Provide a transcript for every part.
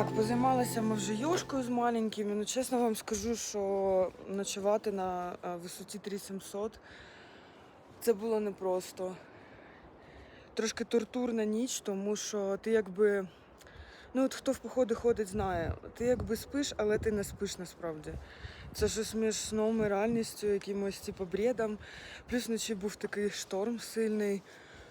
Так, позаймалися ми вже йошкою з маленькими. Ну, чесно вам скажу, що ночувати на е, висоті 3700 це було непросто. Трошки тортурна ніч, тому що ти якби. Ну, от хто в походи ходить, знає. Ти якби спиш, але ти не спиш насправді. Це щось між сном і реальністю, якимось типу бредом. Плюс вночі був такий шторм сильний.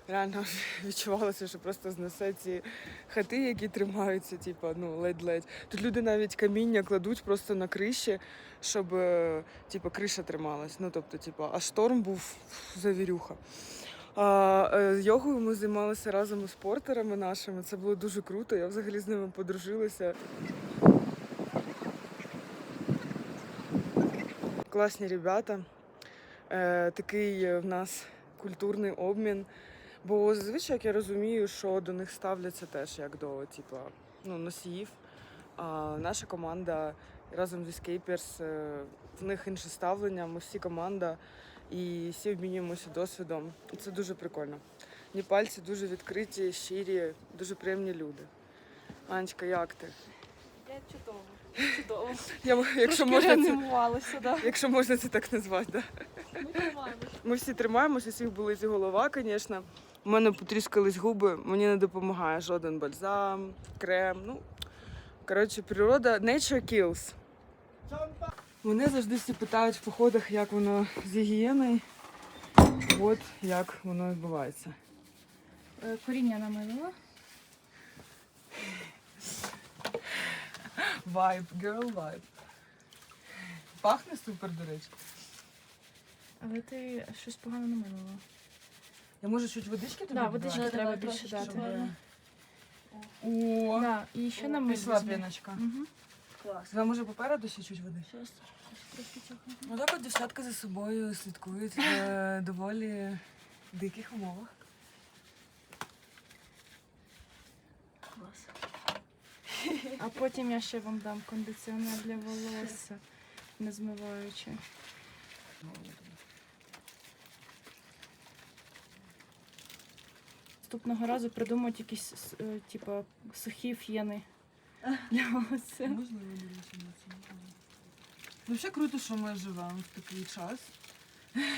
Реально відчувалося, що просто знесе ці хати, які тримаються, типу, ну, ледь-ледь. Тут люди навіть каміння кладуть просто на криші, щоб е, типу, криша трималась. Ну, тобто, типу, а шторм був завірюха. А, е, йогою ми займалися разом із портерами нашими. Це було дуже круто. Я взагалі з ними подружилася. Класні ребята. Е, такий в нас культурний обмін. Бо зазвичай, як я розумію, що до них ставляться теж як до типу, ну, носіїв. А наша команда разом з Escapers, е, в них інше ставлення, ми всі команда і всі обмінюємося досвідом. І це дуже прикольно. Непальці дуже відкриті, щирі, дуже приємні люди. Анечка, як ти? Я чудово. Чудово. Я, якщо, можна це, да. якщо можна це так назвати, да? Ми тримаємося. Ми всі тримаємося, всіх болить голова, звісно. У мене потріскались губи, мені не допомагає жоден бальзам, крем. Ну, коротше, природа nature kills. Мене завжди всі питають в походах, як воно з гігієною. От як воно відбувається. Е, Коріння намилила. Вайб, girl vibe. Пахне супер, до речі. Але ти щось погано намилила. Я можу чуть водички тобі Да, додати? водички треба давай, більше дати. О, Да, і ще О, намилила. пішла піночка. Угу. Клас. Вам може попереду ще чуть води? Щас. Ну так от дівчатка за собою слідкують в доволі диких умовах. Клас. А потім я ще вам дам кондиціонер для волосся, не змиваючи. Наступного разу придумать якісь е, типа сухі ф'єни для волосся. Можливо, до речі, це. Ну, ще круто, що ми живемо в такий час.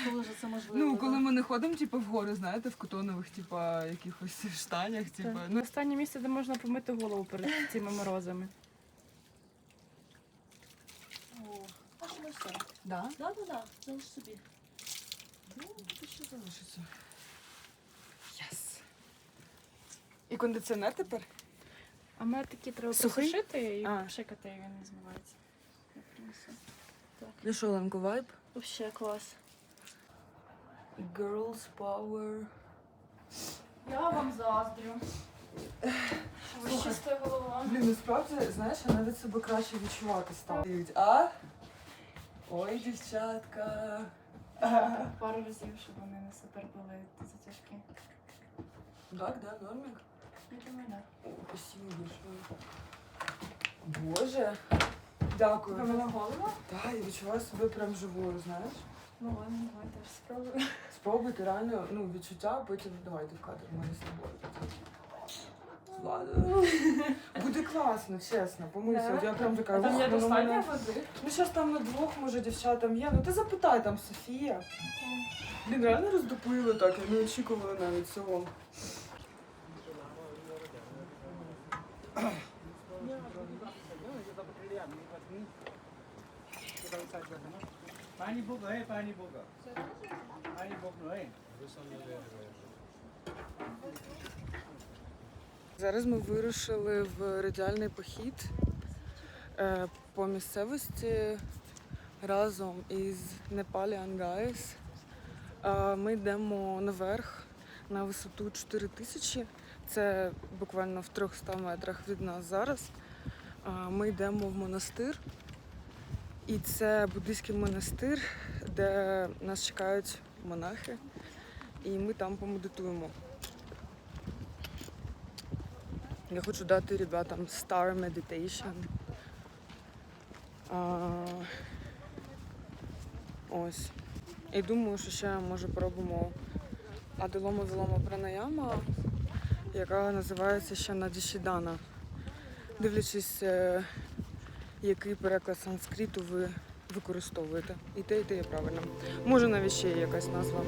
Коли ж це можливо? Ну, коли ми не ходимо, типу, в гори, знаєте, в котонових, типу, якихось штанях, типу. Ну, Останнє місце, де можна помити голову перед цими морозами. О, а що ми все? да? Да, да, да. Залиш собі. Ну, то ще залишиться. І кондиціонер тепер? А ми такі треба Сухий? просушити і А. пшикати, і він не змивається. Я принесу. Ну що, Ленко, вайб? Вообще клас. Girls power. Я вам заздрю. Ви Слухай. голова. Блін, насправді, знаєш, я навіть себе краще відчувати став. А? Ой, дівчатка. Пару разів, щоб вони не супер були затяжкі. Так, да, нормик. Да. О, спасибо большое. Боже. Дякую. голова? Так, я відчуваю себе прям живою, знаєш. Ну ладно, давай теж спробую. Спробуйте реально, ну, відчуття, а потім давайте в кадр мене з тобою. Ладно. Буде класно, чесно, помийся. Да? От Я прям така. А там «Ух, є ну, достатньо мене- води? Ну, зараз там на двох, може, дівчатам є. Ну ти запитай там Софія. Блін, реально роздупили так, я не очікувала навіть цього. पानी बोक है पानी बोक पानी बोक्नु है Зараз ми вирушили в радіальний похід е, по місцевості разом із Nepalian Guys. Е, Ми йдемо наверх на висоту 4 тисячі. Це буквально в 300 метрах від нас зараз. Ми йдемо в монастир. І це буддийський монастир, де нас чекають монахи. І ми там помедитуємо. Я хочу дати ребятам Star Meditation. А, ось. І думаю, що ще може пробуємо Аделома Вілома Пранаяма, яка називається ще Надішідана. дивлячись, е, який переклад санскриту ви використовуєте. І те, і те є правильно. Може навіть ще є якась назва.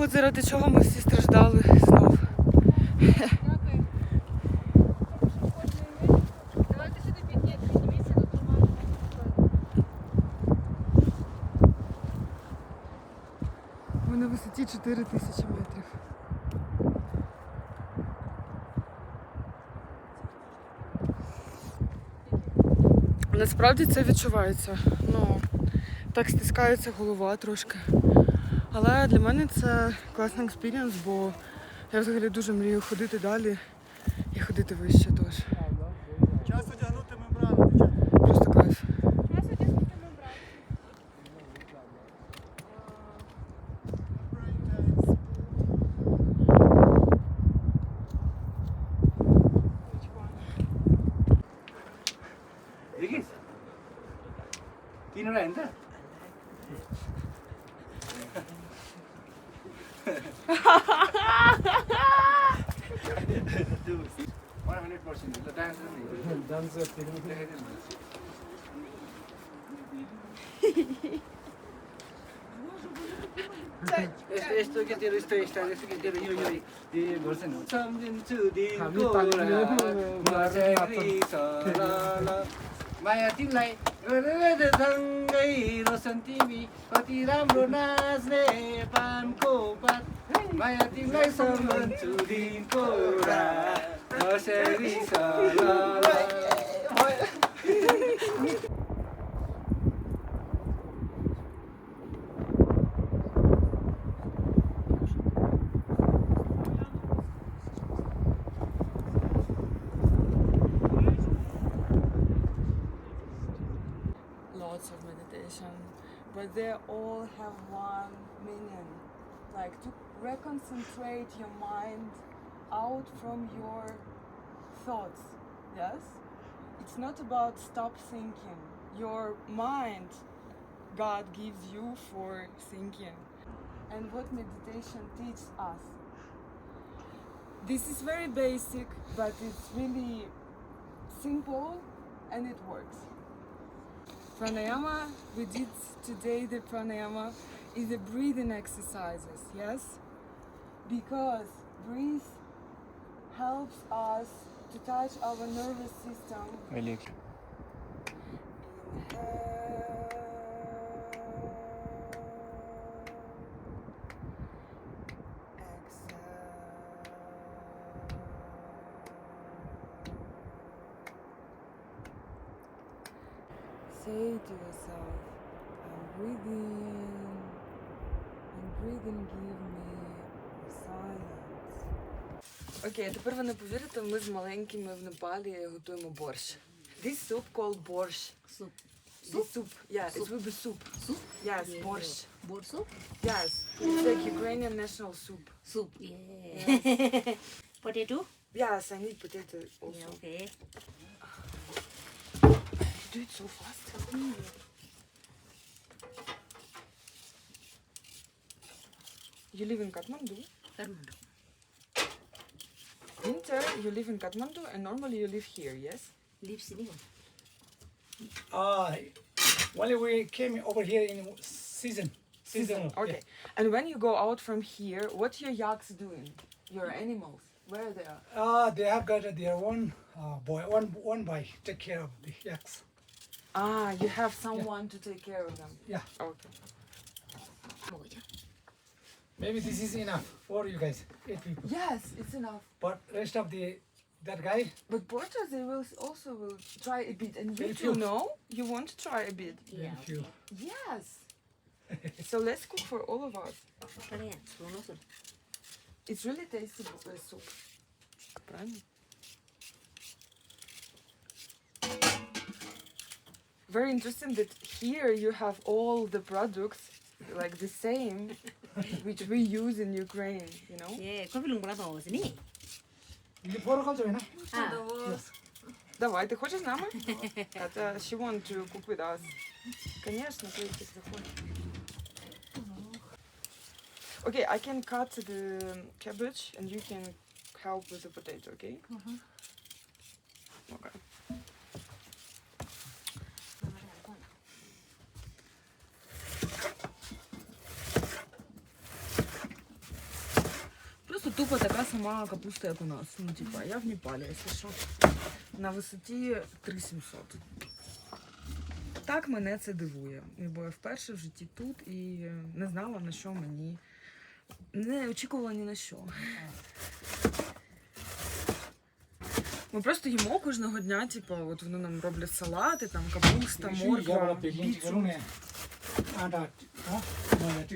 От заради чого ми всі страждали знов. Давайте сюди підніміться до туману. Ми на висоті 4 тисячі метрів. Насправді це відчувається. Ну, так стискається голова трошки. Але для мене це класний експірієнс, бо я взагалі дуже мрію ходити далі і ходити вище теж. यस्तो यस्तो के तेरो यस्तो स्टाइल यस्तो के तेरो यो यो यो गर्छ नि सम्झिन्छु दिनको माया तिमीलाई सँगै रोशन तिमी कति राम्रो नाच्ने पानको पात माया तिमीलाई सम्झन्छु दिनको रात but they all have one meaning, like to reconcentrate your mind out from your thoughts. Yes, it's not about stop thinking. Your mind, God gives you for thinking, and what meditation teaches us. This is very basic, but it's really simple and it works. Pranayama, we did today the pranayama is the breathing exercises, yes? Because breathe helps us to touch our nervous system. Say to yourself, I'm breathing, and breathing give me silence. Окей, тепер ви не повірите, ми з маленькими в Непалі готуємо борщ. This soup called борщ. Soup. This soup, yeah, it will be soup. Soup? Yes, Yeah. борщ. Board soup? Yes, it's like Ukrainian national soup. Soup. Yeah. Potato? Yes, I need potato also. Yeah, okay. Do it so fast. you live in Kathmandu. Kathmandu. Winter, you live in Kathmandu, and normally you live here, yes? Live Sydney. Uh, only we came over here in season. Season. Okay. And when you go out from here, what your yaks doing? Your animals, where they are? Uh, they have got their own uh, boy, one one boy take care of the yaks. Ah, you have someone to take care of them. Yeah. Okay. Maybe this is enough for you guys, eight people. Yes, it's enough. But rest of the that guy, But Porter, they will also will try a bit, and you If two you- know you want to try a bit. Yeah. if you Yes. so let's cook for all of us. It's really tasty soup. very interesting that here you have all the products like the same which we use in Ukraine, you know? Yeah, кофе лунг брат овоз, не? Не порохал же, не? А. Давай, ты хочешь с нами? Это Шимон купит нас. Конечно, ты. Okay, I can cut the cabbage and you can help with the potato, okay? Uh -huh. Okay. Сама капуста, як у нас. Ну, типа, я в Непалі, якщо що. На висоті 3700. Так мене це дивує. Бо я вперше в житті тут і не знала, на що мені. Не очікувала ні на що. Ми просто їмо кожного дня, типу, от вони нам роблять салати, там капуста, морква, піцу.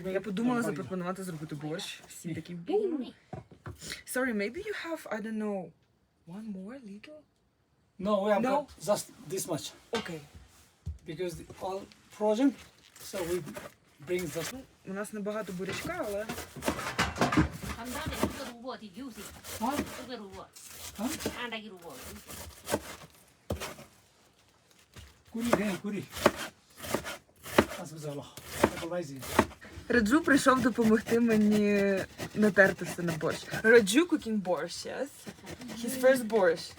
Я подумала запропонувати зробити борщ. Всі такі «Бу». Sorry, maybe you have, I don't know, one more little? No, we have No. got just this much Okay. because the, all frozen, so we bring just. У нас небагато бурячка, але 한 다음에 누가 누구 어디 유지? Huh? 누가 누구? Huh? 안다기 누구? Kuri, hey, kuri. That's what Allah. Otherwise, Раджу прийшов допомогти мені натертися на борщ. Раджу cooking борщ, yes? His first борщ.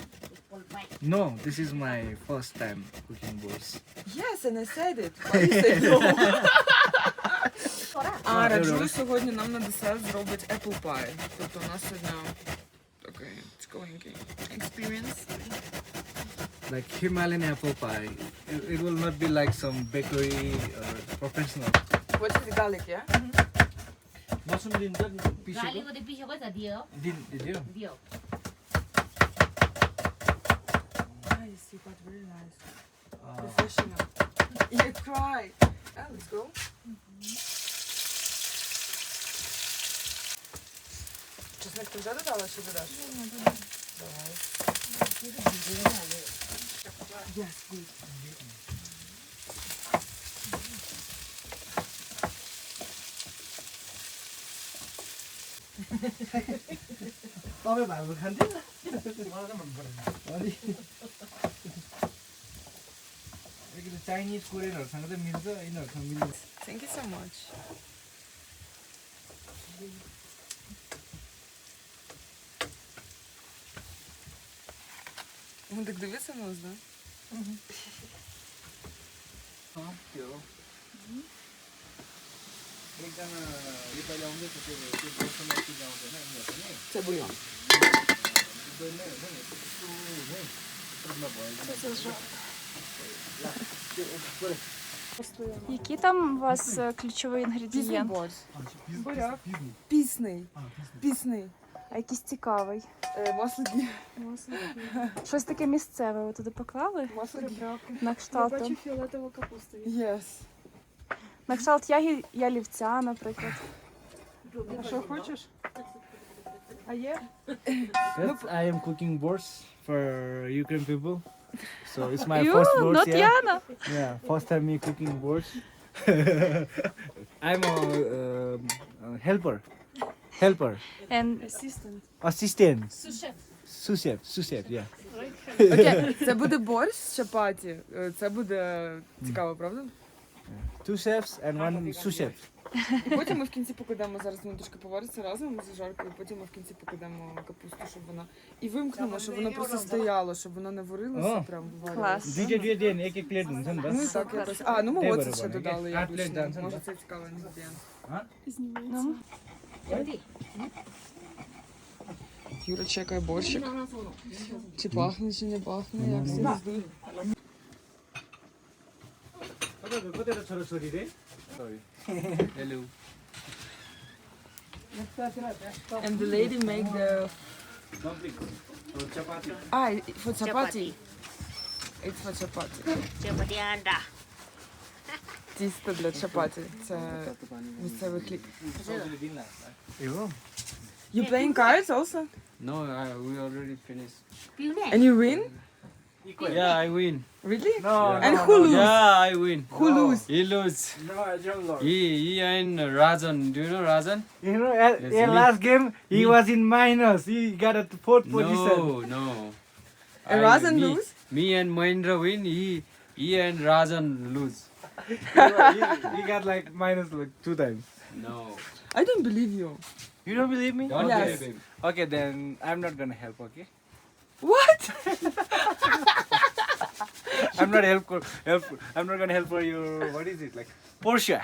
No, this is my first time cooking борщ. Yes, and I said it. Why you said no? А Раджу сьогодні нам на десерт зробить apple pie. Тобто у нас сьогодні такий цікавенький experience. Like Himalayan apple pie. It, it will not be like some bakery or professional What's the garlic, yeah? Mushroom ની અંદર પીસી ગાર્લિક બધી પીસી કોઈ દીયો દી દીયો દીયો Nice, you तपाईँ भएको खान्थ्यो अलिकति चाइनिज कोरियनहरूसँग चाहिँ मिल्छ यिनीहरूसँग मिल्छ Thank you so much. Ви так дивиться на нас, да? त्यो एकजना नेपाली आउँदैछ त्यो त्यो वर्षमा एकचोटि आउँदैन यिनीहरू पनि Це бульйон. दुई नै हुन्छ नि यस्तो नै यत्रोमा भयो Які там у вас е, ключовий Пісний інгредієнт? борщ. Буряк. Пісний. Пісний. А якийсь цікавий. Е, Масло ді. Щось таке місцеве ви туди поклали? Масло ді. На кшталт, там- фіолетову капусту. Yes. на кшталт ягі, ялівця, наприклад. А що хочеш? А є? Yes, I am cooking borscht for Ukraine people. So it's my Ю, first borscht. not yeah. Яна. Yeah, first time me cooking borscht. I'm a, um, a helper. Helper. And Assistant. Assistant. Sous chef. Sous chef, yeah. Окей, це буде борщ з чапаті. Е, Це буде цікаво, правда? Two chefs and one sous chef. Потім ми в кінці покладемо зараз воно трошки повариться разом з жаркою, потім ми в кінці покладемо капусту, щоб вона і вимкнемо, щоб воно просто стояло, щоб воно не варилося, О. прям варилося. Клас. Дві дві як як плідн, ну, А, ну ми Де оце ще додали А, якось. Може це цікаво інгредієнт. Ну. Юра чекає борщик. Чи пахне, чи не пахне, як ну, завжди. Hello. And the lady make the Ah, for chapati. It's for chapati. Chapati anda. Тісто для chapati. Це місцевий. Uh, you playing cards also? No, we already finished. And you win? Yeah, I win. Really? No, And who lose? Yeah, I win. Who lose? He lose. no, I don't know. He he and Rajan. Do you know Rajan? You know, at, Yes, at me- last game he me- was in minus. He got at fourth position. No, no. And I- Rajan me, lose? Me and Mahindra win. He he and Rajan lose. he, he got like minus like two times. No. I don't believe you. You don't believe me? Don't Yes. believe him. Okay, then I'm not gonna help. Okay, What? I'm not help, help. I'm not gonna help for your. What is it like? Porsche.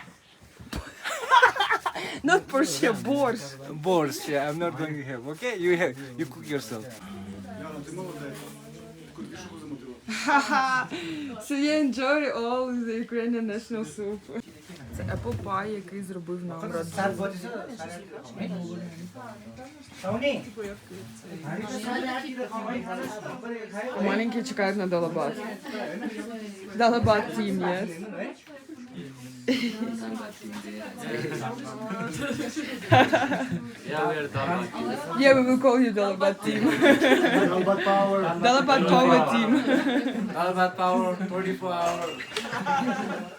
not Porsche, Borscht. Borscht. Yeah, I'm not going to help. Okay, you help. You cook yourself. so you enjoy all the Ukrainian national soup. Це apple pie, який зробив нам Раджу. Маленькі чекають на Далабат. Далабат team, yes. Yeah, we are. Yeah, we will call you Dalabat team. Dalabat power. Dalabat power team. Albat power 24